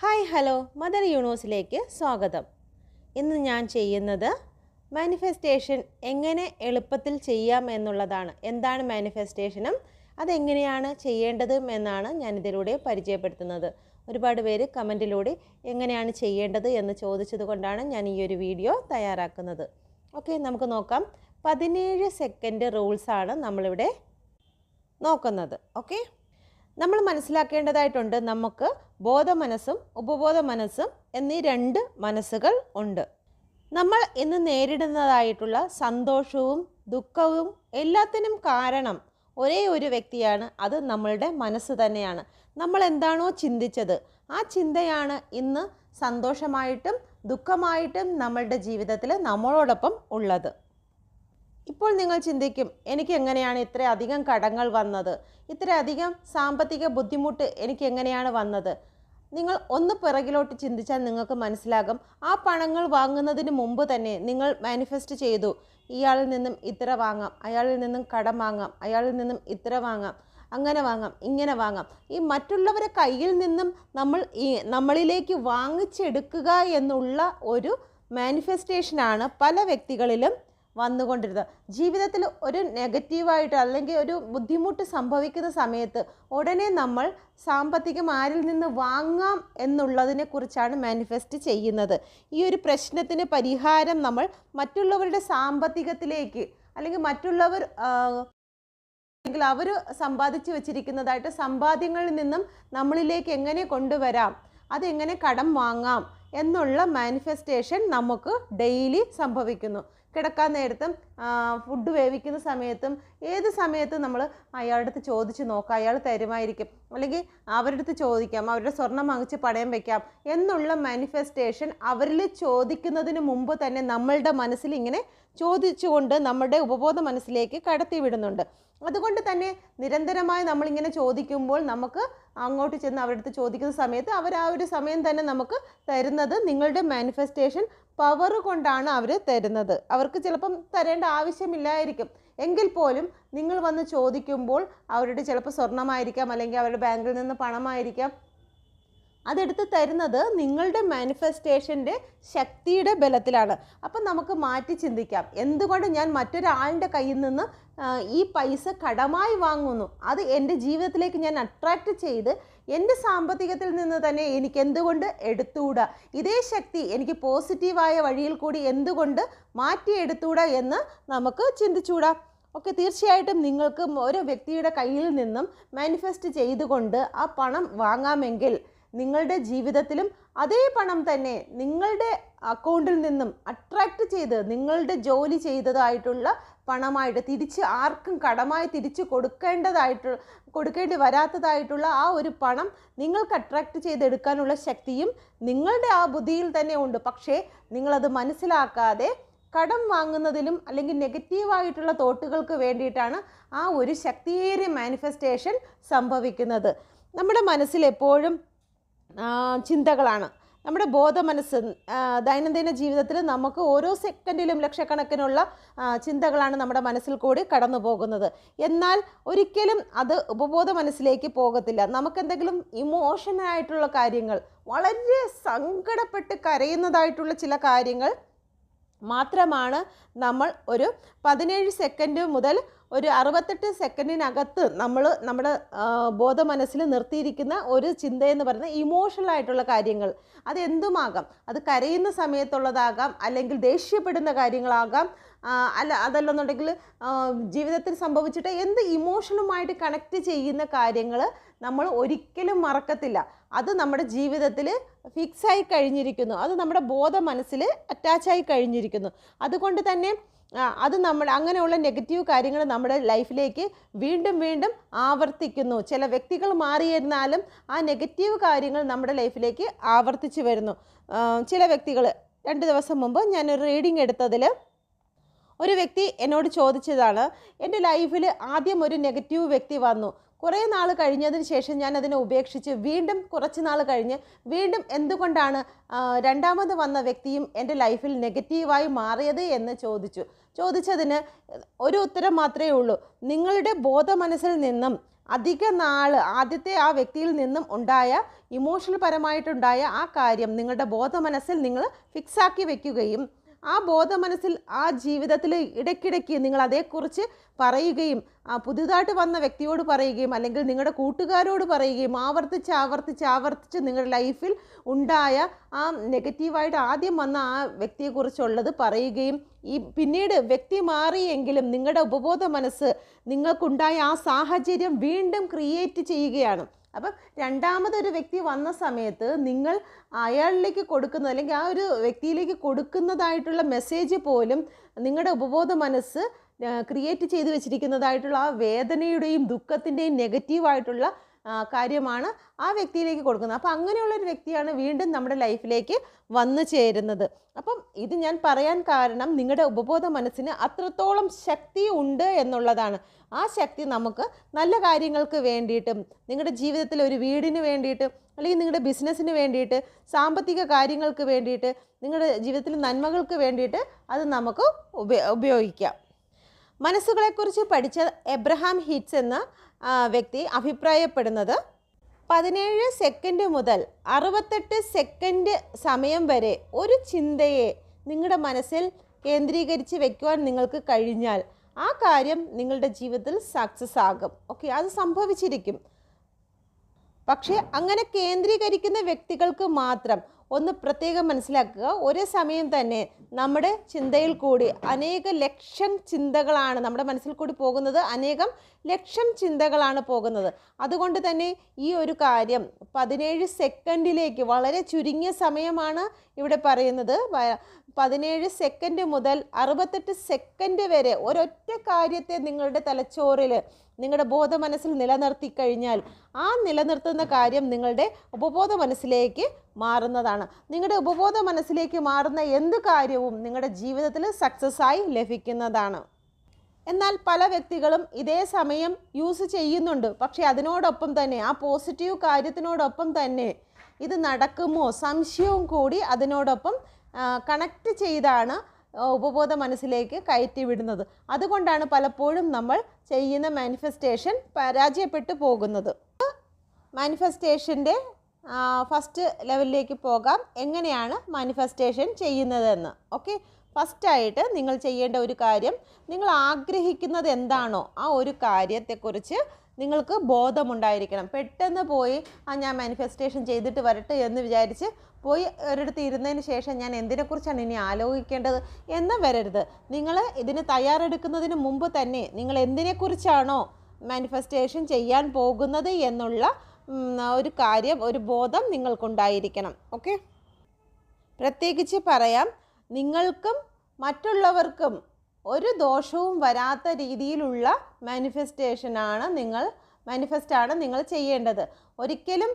Hi hello. Mother യൂണിവേഴ്സിലേക്ക് സ്വാഗതം. ഇന്ന് ഞാൻ ചെയ്യുന്നത് മാനിഫെസ്റ്റേഷൻ എങ്ങനെ എളുപ്പത്തിൽ ചെയ്യാം എന്നുള്ളതാണ്. എന്താണ് മാനിഫെസ്റ്റേഷനും അതെങ്ങനെയാണ് ചെയ്യേണ്ടതും എന്നാണ് ഞാനിതിലൂടെ പരിചയപ്പെടുത്തുന്നത്. ഒരുപാട് പേര് കമന്റിലൂടെ എങ്ങനെയാണ് ചെയ്യേണ്ടത് എന്ന് ചോദിച്ചത് കൊണ്ടാണ് ഞാൻ ഈ ഒരു വീഡിയോ തയ്യാറാക്കുന്നത്. ഓക്കെ നമുക്ക് നോക്കാം. പതിനേഴ് സെക്കൻഡ് റൂൾസാണ് നമ്മളിവിടെ നോക്കുന്നത്. ഓക്കെ? നമ്മൾ മനസ്സിലാക്കേണ്ടതായിട്ടുണ്ട് നമുക്ക് ബോധ മനസ്സും ഉപബോധ മനസ്സും എന്നീ രണ്ട് മനസ്സുകൾ ഉണ്ട്. നമ്മൾ ഇന്ന് നേരിടുന്നതായിട്ടുള്ള സന്തോഷവും ദുഃഖവും എല്ലാത്തിനും കാരണം ഒരേ ഒരു വ്യക്തിയാണ്. അത് നമ്മളുടെ മനസ്സ് തന്നെയാണ്. നമ്മൾ എന്താണോ ചിന്തിച്ചത് ആ ചിന്തയാണ് ഇന്ന് സന്തോഷമായിട്ടും ദുഃഖമായിട്ടും നമ്മളുടെ ജീവിതത്തിൽ നമ്മളോടൊപ്പം ഉള്ളത്. ഇപ്പോൾ നിങ്ങൾ ചിന്തിക്കും എനിക്ക് എങ്ങനെയാണ് ഇത്രയധികം കടങ്ങൾ വന്നത്? ഇത്രയധികം സാമ്പത്തിക ബുദ്ധിമുട്ട് എനിക്ക് എങ്ങനെയാണ് വന്നത്? നിങ്ങൾ ഒന്ന് പിറകിലോട്ട് ചിന്തിച്ചാൽ നിങ്ങൾക്ക് മനസ്സിലാകും ആ പണങ്ങൾ വാങ്ങുന്നതിന് മുമ്പ് തന്നെ നിങ്ങൾ മാനിഫെസ്റ്റ് ചെയ്തു ഇയാളിൽ നിന്നും ഇത്ര വാങ്ങാം അയാളിൽ നിന്നും കടം വാങ്ങാം അയാളിൽ നിന്നും ഇത്ര വാങ്ങാം അങ്ങനെ വാങ്ങാം ഇങ്ങനെ വാങ്ങാം. ഈ മറ്റുള്ളവരെ കയ്യിൽ നിന്നും നമ്മൾ ഈ നമ്മളിലേക്ക് വാങ്ങിച്ചെടുക്കുക എന്നുള്ള ഒരു മാനിഫെസ്റ്റേഷനാണ് പല വ്യക്തികളിലും വന്നുകൊണ്ടിരുന്നത്. ജീവിതത്തിൽ ഒരു നെഗറ്റീവായിട്ട് അല്ലെങ്കിൽ ഒരു ബുദ്ധിമുട്ട് സംഭവിക്കുന്ന സമയത്ത് ഉടനെ നമ്മൾ സാമ്പത്തികം ആരിൽ നിന്ന് വാങ്ങാം എന്നുള്ളതിനെ കുറിച്ചാണ് മാനിഫെസ്റ്റ് ചെയ്യുന്നത്. ഈ ഒരു പ്രശ്നത്തിന് പരിഹാരം നമ്മൾ മറ്റുള്ളവരുടെ സാമ്പത്തികത്തിലേക്ക് അല്ലെങ്കിൽ മറ്റുള്ളവർ അല്ലെങ്കിൽ അവർ സമ്പാദിച്ചു വച്ചിരിക്കുന്നതായിട്ട് സമ്പാദ്യങ്ങളിൽ നിന്നും നമ്മളിലേക്ക് എങ്ങനെ കൊണ്ടുവരാം? അതെങ്ങനെ കടം വാങ്ങാം? എന്നുള്ള മാനിഫെസ്റ്റേഷൻ നമുക്ക് ഡെയിലി സംഭവിക്കുന്നു. കിടക്കാൻ നേരത്തും ഫുഡ് വേവിക്കുന്ന സമയത്തും ഏത് സമയത്തും നമ്മൾ അയാളുടെ അടുത്ത് ചോദിച്ച് നോക്കാം. അയാൾ തരുമായിരിക്കും. അല്ലെങ്കിൽ അവരുടെ അടുത്ത് ചോദിക്കാം. അവരുടെ സ്വർണം വാങ്ങിച്ച് പടയം വയ്ക്കാം എന്നുള്ള മാനിഫെസ്റ്റേഷൻ അവരിൽ ചോദിക്കുന്നതിന് മുമ്പ് തന്നെ നമ്മളുടെ മനസ്സിൽ ഇങ്ങനെ ചോദിച്ചുകൊണ്ട് നമ്മുടെ ഉപബോധ മനസ്സിലേക്ക് കടത്തി വിടുന്നുണ്ട് അതുകൊണ്ട് തന്നെ നിരന്തരമായി നമ്മളിങ്ങനെ ചോദിക്കുമ്പോൾ നമുക്ക് അങ്ങോട്ട് ചെന്ന് അവരുടെ അടുത്ത് ചോദിക്കുന്ന സമയത്ത് അവർ ആ ഒരു സമയം തന്നെ നമുക്ക് തരുന്നത് നിങ്ങളുടെ മാനിഫെസ്റ്റേഷൻ പവർ കൊണ്ടാണ് അവർ തരുന്നത്. അവർക്ക് ചിലപ്പം തരേണ്ട ആവശ്യമില്ലായിരിക്കും. എങ്കിൽ പോലും നിങ്ങൾ വന്ന് ചോദിക്കുമ്പോൾ അവരുടെ ചിലപ്പോൾ സ്വർണമായിരിക്കാം അല്ലെങ്കിൽ അവരുടെ ബാങ്കിൽ നിന്ന് പണമായിരിക്കാം അതെടുത്ത് തരുന്നത് നിങ്ങളുടെ മാനിഫെസ്റ്റേഷന്റെ ശക്തിയുടെ ബലത്തിലാണ്. അപ്പം നമുക്ക് മാറ്റി ചിന്തിക്കാം. എന്തുകൊണ്ട് ഞാൻ മറ്റൊരാളുടെ കയ്യിൽ നിന്ന് ഈ പൈസ കടമായി വാങ്ങുന്നു? അത് എന്റെ ജീവിതത്തിലേക്ക് ഞാൻ അട്രാക്റ്റ് ചെയ്ത് എന്റെ സാമ്പത്തികത്തിൽ നിന്ന് തന്നെ എനിക്ക് എന്തുകൊണ്ട് എടുത്തുകൂടാ? ഇതേ ശക്തി എനിക്ക് പോസിറ്റീവായ വഴിയിൽ കൂടി എന്തുകൊണ്ട് മാറ്റിയെടുത്തുകൂടാ എന്ന് നമുക്ക് ചിന്തിച്ചുകൂടാ. ഓക്കെ തീർച്ചയായിട്ടും നിങ്ങൾക്ക് ഓരോ വ്യക്തിയുടെ കയ്യിൽ നിന്നും മാനിഫെസ്റ്റ് ചെയ്തുകൊണ്ട് ആ പണം വാങ്ങാമെങ്കിൽ നിങ്ങളുടെ ജീവിതത്തിലും അതേ പണം തന്നെ നിങ്ങളുടെ അക്കൗണ്ടിൽ നിന്നും അട്രാക്റ്റ് ചെയ്ത് നിങ്ങളുടെ ജോലി ചെയ്തതായിട്ടുള്ള പണമായിട്ട് തിരിച്ച് ആർക്കും കടമായി തിരിച്ച് കൊടുക്കേണ്ടതായിട്ടുള്ള കൊടുക്കേണ്ടി വരാത്തതായിട്ടുള്ള ആ ഒരു പണം നിങ്ങൾക്ക് അട്രാക്റ്റ് ചെയ്തെടുക്കാനുള്ള ശക്തിയും നിങ്ങളുടെ ആ ബുദ്ധിയിൽ തന്നെ ഉണ്ട്. പക്ഷേ നിങ്ങളത് മനസ്സിലാക്കാതെ കടം വാങ്ങുന്നതിലും അല്ലെങ്കിൽ നെഗറ്റീവായിട്ടുള്ള തോട്ടുകൾക്ക് വേണ്ടിയിട്ടാണ് ആ ഒരു ശക്തിയേറിയ മാനിഫെസ്റ്റേഷൻ സംഭവിക്കുന്നത്. നമ്മുടെ മനസ്സിൽ എപ്പോഴും ചിന്തകളാണ്. നമ്മുടെ ബോധമനസ്സ് ദൈനംദിന ജീവിതത്തിൽ നമുക്ക് ഓരോ സെക്കൻഡിലും ലക്ഷക്കണക്കിനുള്ള ചിന്തകളാണ് നമ്മുടെ മനസ്സിൽ കൂടി കടന്നു പോകുന്നത്. എന്നാൽ ഒരിക്കലും അത് ഉപബോധ മനസ്സിലേക്ക് പോകത്തില്ല. നമുക്കെന്തെങ്കിലും ഇമോഷനായിട്ടുള്ള കാര്യങ്ങൾ വളരെ സങ്കടപ്പെട്ട് കരയുന്നതായിട്ടുള്ള ചില കാര്യങ്ങൾ മാത്രമാണ് നമ്മൾ ഒരു പതിനേഴ് സെക്കൻഡ് മുതൽ ഒരു അറുപത്തെട്ട് സെക്കൻഡിനകത്ത് നമ്മൾ നമ്മുടെ ബോധ മനസ്സിൽ നിർത്തിയിരിക്കുന്ന ഒരു ചിന്തയെന്ന് പറയുന്ന ഇമോഷണൽ ആയിട്ടുള്ള കാര്യങ്ങൾ. അത് എന്തുമാകാം? അത് കരയുന്ന സമയത്തുള്ളതാകാം അല്ലെങ്കിൽ ദേഷ്യപ്പെടുന്ന കാര്യങ്ങളാകാം അല്ല അതല്ലെന്നുണ്ടെങ്കിൽ ജീവിതത്തിൽ സംഭവിച്ചിട്ട് എന്ത് ഇമോഷണലുമായിട്ട് കണക്റ്റ് ചെയ്യുന്ന കാര്യങ്ങൾ നമ്മൾ ഒരിക്കലും മറക്കത്തില്ല. അത് നമ്മുടെ ജീവിതത്തിൽ ഫിക്സായി കഴിഞ്ഞിരിക്കുന്നു. അത് നമ്മുടെ ബോധ മനസ്സിൽ അറ്റാച്ചായി കഴിഞ്ഞിരിക്കുന്നു. അതുകൊണ്ട് തന്നെ അത് നമ്മൾ അങ്ങനെയുള്ള നെഗറ്റീവ് കാര്യങ്ങൾ നമ്മുടെ ലൈഫിലേക്ക് വീണ്ടും വീണ്ടും ആവർത്തിക്കുന്നു. ചില വ്യക്തികൾ മാറിയിരുന്നാലും ആ നെഗറ്റീവ് കാര്യങ്ങൾ നമ്മുടെ ലൈഫിലേക്ക് ആവർത്തിച്ചു വരുന്നു. ചില വ്യക്തികൾ രണ്ട് ദിവസം മുമ്പ് ഞാനൊരു റീഡിംഗ് എടുത്തതിൽ ഒരു വ്യക്തി എന്നോട് ചോദിച്ചതാണ് എന്റെ ലൈഫിൽ ആദ്യം ഒരു നെഗറ്റീവ് വ്യക്തി വന്നു. കുറേ നാൾ കഴിഞ്ഞതിന് ശേഷം ഞാൻ അതിനെ ഉപേക്ഷിച്ച് വീണ്ടും കുറച്ച് നാൾ കഴിഞ്ഞ് വീണ്ടും എന്തുകൊണ്ടാണ് രണ്ടാമത് വന്ന വ്യക്തിയും എന്റെ ലൈഫിൽ നെഗറ്റീവായി മാറിയത് എന്ന് ചോദിച്ചു. ചോദിച്ചതിന് ഒരു ഉത്തരം മാത്രമേ ഉള്ളൂ. നിങ്ങളുടെ ബോധ മനസ്സിൽ നിന്നും അധിക നാൾ ആദ്യത്തെ ആ വ്യക്തിയിൽ നിന്നും ഉണ്ടായ ഇമോഷണൽ പരമായിട്ടുണ്ടായ ആ കാര്യം നിങ്ങളുടെ ബോധ മനസ്സിൽ നിങ്ങൾ ഫിക്സാക്കി വെക്കുകയും ആ ബോധമനസ്സിൽ ആ ജീവിതത്തിൽ ഇടയ്ക്കിടയ്ക്ക് നിങ്ങൾ അതേക്കുറിച്ച് പറയുകയും പുതുതായിട്ട് വന്ന വ്യക്തിയോട് പറയുകയും അല്ലെങ്കിൽ നിങ്ങളുടെ കൂട്ടുകാരോട് പറയുകയും ആവർത്തിച്ച് ആവർത്തിച്ച് ആവർത്തിച്ച് നിങ്ങളുടെ ലൈഫിൽ ഉണ്ടായ ആ നെഗറ്റീവായിട്ട് ആദ്യം വന്ന ആ വ്യക്തിയെക്കുറിച്ചുള്ളത് പറയുകയും ഈ പിന്നീട് വ്യക്തി മാറിയെങ്കിലും നിങ്ങളുടെ ഉപബോധ മനസ്സ് നിങ്ങൾക്കുണ്ടായ ആ സാഹചര്യം വീണ്ടും ക്രിയേറ്റ് ചെയ്യുകയാണ്. അപ്പം രണ്ടാമതൊരു വ്യക്തി വന്ന സമയത്ത് നിങ്ങൾ അയാളിലേക്ക് കൊടുക്കുന്ന അല്ലെങ്കിൽ ആ ഒരു വ്യക്തിയിലേക്ക് കൊടുക്കുന്നതായിട്ടുള്ള മെസ്സേജ് പോലും നിങ്ങളുടെ ഉപബോധ മനസ്സ് ക്രിയേറ്റ് ചെയ്ത് വെച്ചിരിക്കുന്നതായിട്ടുള്ള ആ വേദനയുടെയും ദുഃഖത്തിന്റെയും നെഗറ്റീവായിട്ടുള്ള കാര്യമാണ് ആ വ്യക്തിയിലേക്ക് കൊടുക്കുന്നത്. അപ്പം അങ്ങനെയുള്ള ഒരു വ്യക്തിയാണ് വീണ്ടും നമ്മുടെ ലൈഫിലേക്ക് വന്നു ചേരുന്നത്. അപ്പം ഇത് ഞാൻ പറയാൻ കാരണം നിങ്ങളുടെ ഉപബോധ മനസ്സിന് അത്രത്തോളം ശക്തി ഉണ്ട് എന്നുള്ളതാണ്. ആ ശക്തി നമുക്ക് നല്ല കാര്യങ്ങൾക്ക് വേണ്ടിയിട്ടും നിങ്ങളുടെ ജീവിതത്തിൽ ഒരു വീടിന് വേണ്ടിയിട്ട് അല്ലെങ്കിൽ നിങ്ങളുടെ ബിസിനസ്സിന് വേണ്ടിയിട്ട് സാമ്പത്തിക കാര്യങ്ങൾക്ക് വേണ്ടിയിട്ട് നിങ്ങളുടെ ജീവിതത്തിൽ നന്മകൾക്ക് വേണ്ടിയിട്ട് അത് നമുക്ക് ഉപ ഉപയോഗിക്കാം. മനസ്സുകളെക്കുറിച്ച് പഠിച്ച എബ്രഹാം ഹിറ്റ്സ് എന്ന വ്യക്തി അഭിപ്രായപ്പെടുന്നത് പതിനേഴ് സെക്കൻഡ് മുതൽ അറുപത്തെട്ട് സെക്കൻഡ് സമയം വരെ ഒരു ചിന്തയെ നിങ്ങളുടെ മനസ്സിൽ കേന്ദ്രീകരിച്ച് വെക്കുവാൻ നിങ്ങൾക്ക് കഴിഞ്ഞാൽ ആ കാര്യം നിങ്ങളുടെ ജീവിതത്തിൽ സക്സസ് ആകും. ഓക്കെ അത് സംഭവിച്ചിരിക്കും. പക്ഷേ അങ്ങനെ കേന്ദ്രീകരിക്കുന്ന വ്യക്തികൾക്ക് മാത്രം ഒന്ന് പ്രത്യേകം മനസ്സിലാക്കുക. ഒരേ സമയം തന്നെ നമ്മുടെ ചിന്തയിൽ കൂടി അനേക ലക്ഷം ചിന്തകളാണ് നമ്മുടെ മനസ്സിൽ കൂടി പോകുന്നത്. അനേകം ലക്ഷം ചിന്തകളാണ് പോകുന്നത്. അതുകൊണ്ട് തന്നെ ഈ ഒരു കാര്യം പതിനേഴ് സെക്കൻഡിലേക്ക് വളരെ ചുരുങ്ങിയ സമയമാണ് ഇവിടെ പറയുന്നത്. പതിനേഴ് സെക്കൻഡ് മുതൽ അറുപത്തെട്ട് സെക്കൻഡ് വരെ ഒരൊറ്റ കാര്യത്തെ നിങ്ങളുടെ തലച്ചോറിൽ നിങ്ങളുടെ ബോധ മനസ്സിൽ നിലനിർത്തി കഴിഞ്ഞാൽ ആ നിലനിർത്തുന്ന കാര്യം നിങ്ങളുടെ ഉപബോധ മനസ്സിലേക്ക് മാറുന്നതാണ്. നിങ്ങളുടെ ഉപബോധ മനസ്സിലേക്ക് മാറുന്ന എന്ത് കാര്യവും നിങ്ങളുടെ ജീവിതത്തിൽ സക്സസ് ആയി ലഭിക്കുന്നതാണ്. എന്നാൽ പല വ്യക്തികളും ഇതേ സമയം യൂസ് ചെയ്യുന്നുണ്ട്. പക്ഷേ അതിനോടൊപ്പം തന്നെ ആ പോസിറ്റീവ് കാര്യത്തിനോടൊപ്പം തന്നെ ഇത് നടക്കുമോ സംശയവും കൂടി അതിനോടൊപ്പം കണക്റ്റ് ചെയ്താണ് ഉപബോധ മനസ്സിലേക്ക് കയറ്റി വിടുന്നത്. അതുകൊണ്ടാണ് പലപ്പോഴും നമ്മൾ ചെയ്യുന്ന മാനിഫെസ്റ്റേഷൻ പരാജയപ്പെട്ടു പോകുന്നത്. മാനിഫെസ്റ്റേഷന്റെ ഫസ്റ്റ് ലെവലിലേക്ക് പോകാം. എങ്ങനെയാണ് മാനിഫെസ്റ്റേഷൻ ചെയ്യുന്നതെന്ന്. ഓക്കെ ഫസ്റ്റായിട്ട് നിങ്ങൾ ചെയ്യേണ്ട ഒരു കാര്യം നിങ്ങൾ ആഗ്രഹിക്കുന്നത് എന്താണോ ആ ഒരു കാര്യത്തെക്കുറിച്ച് നിങ്ങൾക്ക് ബോധമുണ്ടായിരിക്കണം. പെട്ടെന്ന് പോയി ആ ഞാൻ മാനിഫെസ്റ്റേഷൻ ചെയ്തിട്ട് വരട്ടെ എന്ന് വിചാരിച്ച് പോയി ഒരിടത്ത് ഇരുന്നതിന് ശേഷം ഞാൻ എന്തിനെക്കുറിച്ചാണ് ഇനി ആലോചിക്കേണ്ടത് എന്ന് വരരുത്. നിങ്ങൾ ഇതിന് തയ്യാറെടുക്കുന്നതിന് മുമ്പ് തന്നെ നിങ്ങൾ എന്തിനെക്കുറിച്ചാണോ മാനിഫെസ്റ്റേഷൻ ചെയ്യാൻ പോകുന്നത് എന്നുള്ള ഒരു കാര്യം ഒരു ബോധം നിങ്ങൾക്കുണ്ടായിരിക്കണം. ഓക്കെ പ്രത്യേകിച്ച് പറയാം നിങ്ങൾക്കും മറ്റുള്ളവർക്കും ഒരു ദോഷവും വരാത്ത രീതിയിലുള്ള മാനിഫെസ്റ്റേഷനാണ് നിങ്ങൾ മാനിഫെസ്റ്റാണ് നിങ്ങൾ ചെയ്യേണ്ടത്. ഒരിക്കലും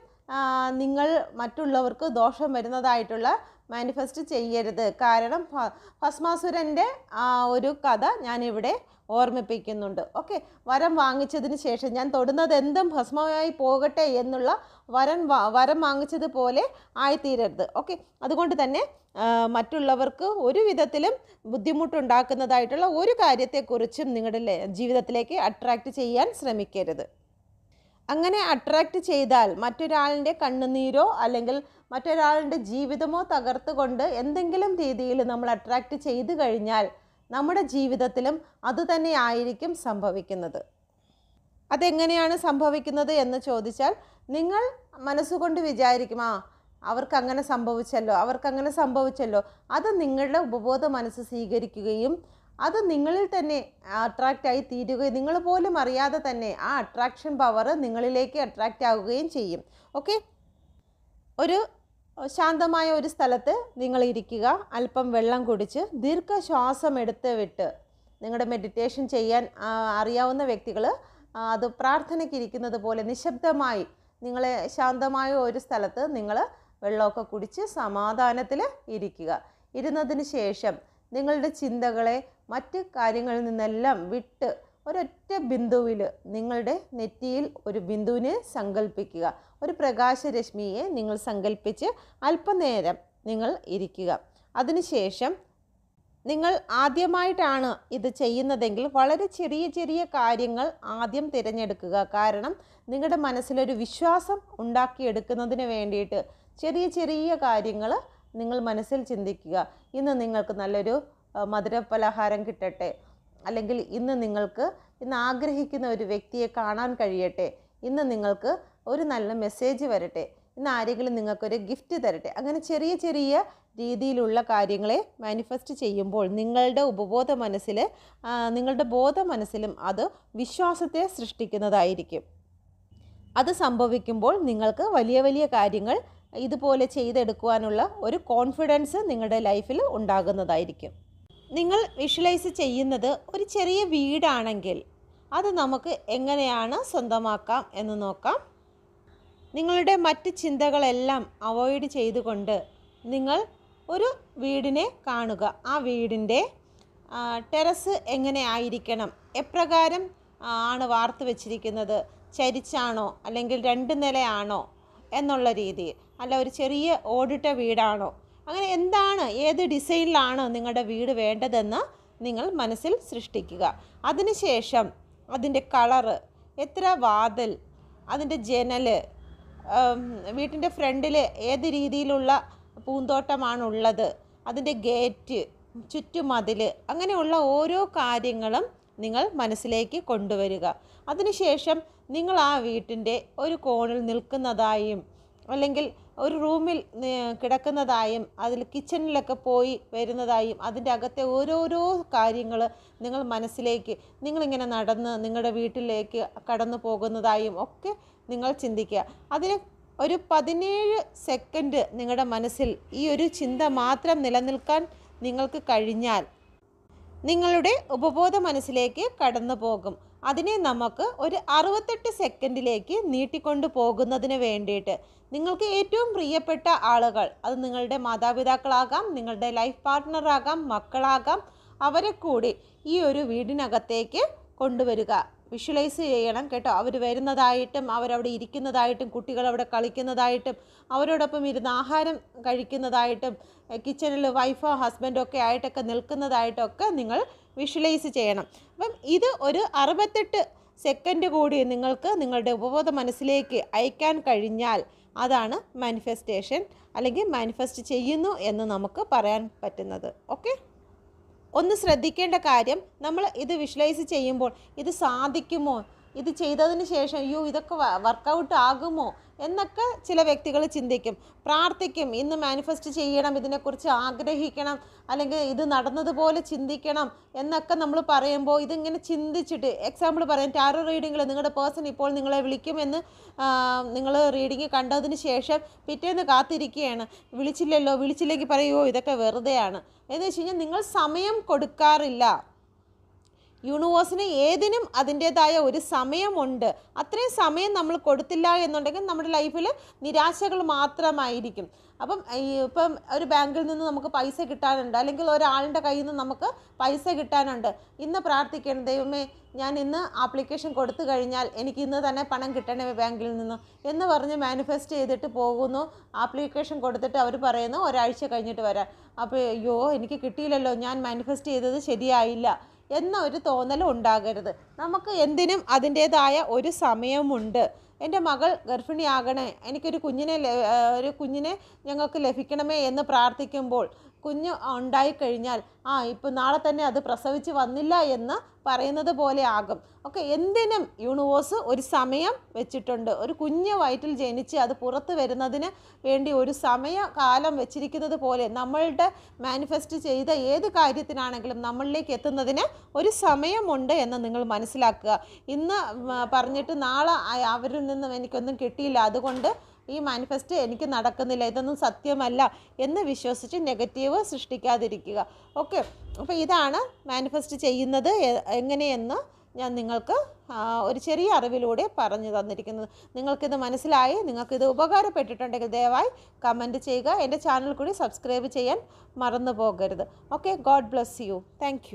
നിങ്ങൾ മറ്റുള്ളവർക്ക് ദോഷം വരുന്നതായിട്ടുള്ള മാനിഫെസ്റ്റ് ചെയ്യരുത്. കാരണം ഭസ്മാസുരന്റെ ആ ഒരു കഥ ഞാനിവിടെ ഓർമ്മിപ്പിക്കുന്നുണ്ട്. ഓക്കെ വരം വാങ്ങിച്ചതിന് ശേഷം ഞാൻ തൊടുന്നത് എന്തും ഭസ്മമായി പോകട്ടെ എന്നുള്ള വരം വരം വാങ്ങിച്ചതുപോലെ ആയിത്തീരരുത്. ഓക്കെ അതുകൊണ്ട് തന്നെ മറ്റുള്ളവർക്ക് ഒരു വിധത്തിലും ബുദ്ധിമുട്ടുണ്ടാക്കുന്നതായിട്ടുള്ള ഒരു കാര്യത്തെക്കുറിച്ചും നിങ്ങളുടെ ജീവിതത്തിലേക്ക് അട്രാക്റ്റ് ചെയ്യാൻ ശ്രമിക്കരുത്. അങ്ങനെ അട്രാക്റ്റ് ചെയ്താൽ മറ്റൊരാളിന്റെ കണ്ണുനീരോ അല്ലെങ്കിൽ മറ്റൊരാളുടെ ജീവിതമോ തകർത്തുകൊണ്ട് എന്തെങ്കിലും രീതിയിൽ നമ്മൾ അട്രാക്റ്റ് ചെയ്തു കഴിഞ്ഞാൽ നമ്മുടെ ജീവിതത്തിലും അതുതന്നെ ആയിരിക്കും സംഭവിക്കുന്നത്. അതെങ്ങനെയാണ് സംഭവിക്കുന്നത് എന്ന് ചോദിച്ചാൽ നിങ്ങൾ മനസ്സുകൊണ്ട് വിചാരിക്കും ആ അവർക്ക് അങ്ങനെ സംഭവിച്ചല്ലോ അവർക്കങ്ങനെ സംഭവിച്ചല്ലോ. അത് നിങ്ങളുടെ ഉപബോധ മനസ്സ് സ്വീകരിക്കുകയും അത് നിങ്ങളിൽ തന്നെ അട്രാക്റ്റ് ആയി തീരുകയും നിങ്ങൾ പോലും അറിയാതെ തന്നെ ആ അട്രാക്ഷൻ പവർ നിങ്ങളിലേക്ക് അട്രാക്റ്റ് ആവുകയും ചെയ്യും. ഓക്കെ ഒരു ശാന്തമായ ഒരു സ്ഥലത്ത് നിങ്ങൾ ഇരിക്കുക. അല്പം വെള്ളം കുടിച്ച് ദീർഘശ്വാസം എടുത്ത് വിട്ട് നിങ്ങളുടെ മെഡിറ്റേഷൻ ചെയ്യാൻ അറിയാവുന്ന വ്യക്തികൾ അത് പ്രാർത്ഥനയ്ക്കിരിക്കുന്നത് പോലെ നിശബ്ദമായി നിങ്ങളെ ശാന്തമായ ഒരു സ്ഥലത്ത് നിങ്ങൾ വെള്ളമൊക്കെ കുടിച്ച് സമാധാനത്തിൽ ഇരിക്കുക. ഇരുന്നതിന് ശേഷം നിങ്ങളുടെ ചിന്തകളെ മറ്റ് കാര്യങ്ങളിൽ നിന്നെല്ലാം വിട്ട് ഒരൊറ്റ ബിന്ദുവിൽ നിങ്ങളുടെ നെറ്റിയിൽ ഒരു ബിന്ദുവിനെ സങ്കല്പിക്കുക ഒരു പ്രകാശരശ്മിയെ നിങ്ങൾ സങ്കല്പിച്ച് അല്പനേരം നിങ്ങൾ ഇരിക്കുക. അതിനുശേഷം നിങ്ങൾ ആദ്യമായിട്ടാണ് ഇത് ചെയ്യുന്നതെങ്കിൽ വളരെ ചെറിയ ചെറിയ കാര്യങ്ങൾ ആദ്യം തിരഞ്ഞെടുക്കുക. കാരണം നിങ്ങളുടെ മനസ്സിലൊരു വിശ്വാസം ഉണ്ടാക്കിയെടുക്കുന്നതിന് വേണ്ടിയിട്ട് ചെറിയ ചെറിയ കാര്യങ്ങൾ നിങ്ങൾ മനസ്സിൽ ചിന്തിക്കുക. ഇന്ന് നിങ്ങൾക്ക് നല്ലൊരു മധുര പലഹാരം കിട്ടട്ടെ. അല്ലെങ്കിൽ ഇന്ന് നിങ്ങൾക്ക് ഇന്ന് ആഗ്രഹിക്കുന്ന ഒരു വ്യക്തിയെ കാണാൻ കഴിയട്ടെ. ഇന്ന് നിങ്ങൾക്ക് ഒരു നല്ല മെസ്സേജ് വരട്ടെ. ഇന്ന് ആരെങ്കിലും നിങ്ങൾക്കൊരു ഗിഫ്റ്റ് തരട്ടെ. അങ്ങനെ ചെറിയ ചെറിയ രീതിയിലുള്ള കാര്യങ്ങളെ മാനിഫെസ്റ്റ് ചെയ്യുമ്പോൾ നിങ്ങളുടെ ഉപബോധ മനസ്സിൽ നിങ്ങളുടെ ബോധ മനസ്സിലും അത് വിശ്വാസത്തെ സൃഷ്ടിക്കുന്നതായിരിക്കും. അത് സംഭവിക്കുമ്പോൾ നിങ്ങൾക്ക് വലിയ വലിയ കാര്യങ്ങൾ ഇതുപോലെ ചെയ്തെടുക്കുവാനുള്ള ഒരു കോൺഫിഡൻസ് നിങ്ങളുടെ ലൈഫിൽ ഉണ്ടാകുന്നതായിരിക്കും. നിങ്ങൾ വിഷ്വലൈസ് ചെയ്യുന്നത് ഒരു ചെറിയ വീടാണെങ്കിൽ അത് നമുക്ക് എങ്ങനെയാണ് സ്വന്തമാക്കാം എന്ന് നോക്കാം. നിങ്ങളുടെ മറ്റ് ചിന്തകളെല്ലാം അവോയ്ഡ് ചെയ്തുകൊണ്ട് നിങ്ങൾ ഒരു വീടിനെ കാണുക. ആ വീടിന്റെ ടെറസ് എങ്ങനെ ആയിരിക്കണം? എപ്രകാരം ആണ് വാർത്ത് വെച്ചിരിക്കുന്നത്? ചരിച്ചാണോ? അല്ലെങ്കിൽ രണ്ട് നിലയാണോ? എന്നുള്ള രീതിയിൽ അല്ല ഒരു ചെറിയ ഓടിട്ട വീടാണോ? അങ്ങനെ എന്താണ് ഏത് ഡിസൈനിലാണ് നിങ്ങളുടെ വീട് വേണ്ടതെന്ന് നിങ്ങൾ മനസ്സിൽ സൃഷ്ടിക്കുക. അതിനുശേഷം അതിന്റെ കളറ് എത്ര വാതിൽ അതിന്റെ ജനൽ വീട്ടിന്റെ ഫ്രണ്ടിൽ ഏത് രീതിയിലുള്ള പൂന്തോട്ടമാണുള്ളത് അതിന്റെ ഗേറ്റ് ചുറ്റുമതിൽ അങ്ങനെയുള്ള ഓരോ കാര്യങ്ങളും നിങ്ങൾ മനസ്സിലേക്ക് കൊണ്ടുവരിക. അതിനുശേഷം നിങ്ങൾ ആ വീട്ടിന്റെ ഒരു കോണിൽ നിൽക്കുന്നതായും അല്ലെങ്കിൽ ഒരു റൂമിൽ കിടക്കുന്നതായും അതിൽ കിച്ചണിലൊക്കെ പോയി വരുന്നതായും അതിന്റെ അകത്തെ ഓരോരോ കാര്യങ്ങൾ നിങ്ങൾ മനസ്സിലേക്ക് നിങ്ങളിങ്ങനെ നടന്ന് നിങ്ങളുടെ വീട്ടിലേക്ക് കടന്നു പോകുന്നതായും ഒക്കെ നിങ്ങൾ ചിന്തിക്കുക. അതിന് ഒരു പതിനേഴ് സെക്കൻഡ് നിങ്ങളുടെ മനസ്സിൽ ഈ ഒരു ചിന്ത മാത്രം നിലനിൽക്കാൻ നിങ്ങൾക്ക് കഴിഞ്ഞാൽ നിങ്ങളുടെ ഉപബോധ മനസ്സിലേക്ക് കടന്നു പോകും. അതിനെ നമുക്ക് ഒരു അറുപത്തെട്ട് സെക്കൻഡിലേക്ക് നീട്ടിക്കൊണ്ട് പോകുന്നതിന് വേണ്ടിയിട്ട് നിങ്ങൾക്ക് ഏറ്റവും പ്രിയപ്പെട്ട ആളുകൾ അത് നിങ്ങളുടെ മാതാപിതാക്കളാകാം നിങ്ങളുടെ ലൈഫ് പാർട്ട്ണറാകാം മക്കളാകാം അവരെ കൂടി ഈ ഒരു വീടിനകത്തേക്ക് കൊണ്ടുവരിക. വിഷ്വലൈസ് ചെയ്യണം കേട്ടോ. അവർ വരുന്നതായിട്ടും അവരവിടെ ഇരിക്കുന്നതായിട്ടും കുട്ടികൾ അവിടെ കളിക്കുന്നതായിട്ടും അവരോടൊപ്പം ഇരുന്ന് ആഹാരം കഴിക്കുന്നതായിട്ടും കിച്ചണിൽ വൈഫോ ഹസ്ബൻഡോ ഒക്കെ ആയിട്ടൊക്കെ നിൽക്കുന്നതായിട്ടൊക്കെ നിങ്ങൾ വിഷ്വലൈസ് ചെയ്യണം. അപ്പം ഇത് ഒരു അറുപത്തെട്ട് സെക്കൻഡ് കൂടി നിങ്ങൾക്ക് നിങ്ങളുടെ ഉപബോധ മനസ്സിലേക്ക് അയക്കാൻ കഴിഞ്ഞാൽ അതാണ് മാനിഫെസ്റ്റേഷൻ അല്ലെങ്കിൽ മാനിഫെസ്റ്റ് ചെയ്യുന്നു എന്ന് നമുക്ക് പറയാൻ പറ്റുന്നത്. ഓക്കെ ഒന്ന് ശ്രദ്ധിക്കേണ്ട കാര്യം നമ്മൾ ഇത് വിഷ്വലൈസ് ചെയ്യുമ്പോൾ ഇത് സാധിക്കുമോ ഇത് ചെയ്തതിന് ശേഷം അയ്യോ ഇതൊക്കെ വർക്കൗട്ട് ആകുമോ? എന്നൊക്കെ ചില വ്യക്തികൾ ചിന്തിക്കും. പ്രാർത്ഥിക്കും. ഇന്ന് മാനിഫെസ്റ്റ് ചെയ്യണം ഇതിനെക്കുറിച്ച് ആഗ്രഹിക്കണം അല്ലെങ്കിൽ ഇത് നടന്നതുപോലെ ചിന്തിക്കണം എന്നൊക്കെ നമ്മൾ പറയുമ്പോൾ ഇതിങ്ങനെ ചിന്തിച്ചിട്ട് എക്സാമ്പിൾ പറയാം ടാരോ റീഡിങ്ങിൽ നിങ്ങളുടെ പേഴ്സൺ ഇപ്പോൾ നിങ്ങളെ വിളിക്കുമെന്ന് നിങ്ങൾ റീഡിങ് കണ്ടതിന് ശേഷം പിറ്റേന്ന് കാത്തിരിക്കുകയാണ്. വിളിച്ചില്ലല്ലോ വിളിച്ചില്ലെങ്കിൽ പറയുമോ ഇതൊക്കെ വെറുതെയാണ്. എന്ന് വെച്ച് കഴിഞ്ഞാൽ നിങ്ങൾ സമയം കൊടുക്കാറില്ല. യൂണിവേഴ്സിന് ഏതിനും അതിന്റേതായ ഒരു സമയമുണ്ട്. അത്രയും സമയം നമ്മൾ കൊടുത്തില്ല എന്നുണ്ടെങ്കിൽ നമ്മുടെ ലൈഫിൽ നിരാശകൾ മാത്രമായിരിക്കും. അപ്പം ഇപ്പം ഒരു ബാങ്കിൽ നിന്ന് നമുക്ക് പൈസ കിട്ടാനുണ്ട്. അല്ലെങ്കിൽ ഒരാളുടെ കയ്യിൽ നിന്ന് നമുക്ക് പൈസ കിട്ടാനുണ്ട്. ഇന്ന് പ്രാർത്ഥിക്കണം ദൈവമേ ഞാൻ ഇന്ന് ആപ്ലിക്കേഷൻ കൊടുത്തു കഴിഞ്ഞാൽ എനിക്ക് ഇന്ന് തന്നെ പണം കിട്ടണേ ബാങ്കിൽ നിന്ന് എന്ന് പറഞ്ഞ് മാനിഫെസ്റ്റ് ചെയ്തിട്ട് പോകുന്നു. ആപ്ലിക്കേഷൻ കൊടുത്തിട്ട് അവർ പറയുന്നു ഒരാഴ്ച കഴിഞ്ഞിട്ട് വരാം. അപ്പോൾ അയ്യോ എനിക്ക് കിട്ടിയില്ലല്ലോ. ഞാൻ മാനിഫെസ്റ്റ് ചെയ്തത് ശരിയായില്ല. എന്ന ഒരു തോന്നലും ഉണ്ടാകരുത്. നമുക്ക് എന്തിനും അതിന്റേതായ ഒരു സമയമുണ്ട്. എന്റെ മകൾ ഗർഭിണിയാകണേ എനിക്കൊരു കുഞ്ഞിനെ ഒരു കുഞ്ഞിനെ ഞങ്ങൾക്ക് ലഭിക്കണമേ എന്ന് പ്രാർത്ഥിക്കുമ്പോൾ കുഞ്ഞ് ഉണ്ടായിക്കഴിഞ്ഞാൽ ആ ഇപ്പം നാളെ തന്നെ അത് പ്രസവിച്ച് വന്നില്ല എന്ന് പറയുന്നത് പോലെ ആകും. ഓക്കെ എന്തിനും യൂണിവേഴ്സ് ഒരു സമയം വെച്ചിട്ടുണ്ട്. ഒരു കുഞ്ഞ് വയറ്റിൽ ജനിച്ച് അത് പുറത്ത് വരുന്നതിന് വേണ്ടി ഒരു സമയ കാലം വെച്ചിരിക്കുന്നത് പോലെ നമ്മളുടെ മാനിഫെസ്റ്റ് ചെയ്ത ഏത് കാര്യത്തിനാണെങ്കിലും നമ്മളിലേക്ക് എത്തുന്നതിന് ഒരു സമയമുണ്ട് എന്ന് നിങ്ങൾ മനസ്സിലാക്കുക. ഇന്ന് പറഞ്ഞിട്ട് നാളെ അവരിൽ നിന്നും എനിക്കൊന്നും കിട്ടിയില്ല. അതുകൊണ്ട് ഈ മാനിഫെസ്റ്റ് എനിക്ക് നടക്കുന്നില്ല ഇതൊന്നും സത്യമല്ല എന്ന് വിശ്വസിച്ച് നെഗറ്റീവ് സൃഷ്ടിക്കാതിരിക്കുക. ഓക്കെ അപ്പോൾ ഇതാണ് മാനിഫെസ്റ്റ് ചെയ്യുന്നത് എങ്ങനെയെന്ന് ഞാൻ നിങ്ങൾക്ക് ഒരു ചെറിയ അറിവിലൂടെ പറഞ്ഞു തന്നിരിക്കുന്നത്. നിങ്ങൾക്കിത് മനസ്സിലായി നിങ്ങൾക്കിത് ഉപകാരപ്പെട്ടിട്ടുണ്ടെങ്കിൽ ദയവായി കമന്റ് ചെയ്യുക. എന്റെ ചാനൽ കൂടി സബ്സ്ക്രൈബ് ചെയ്യാൻ മറന്നു പോകരുത് okay God bless you thank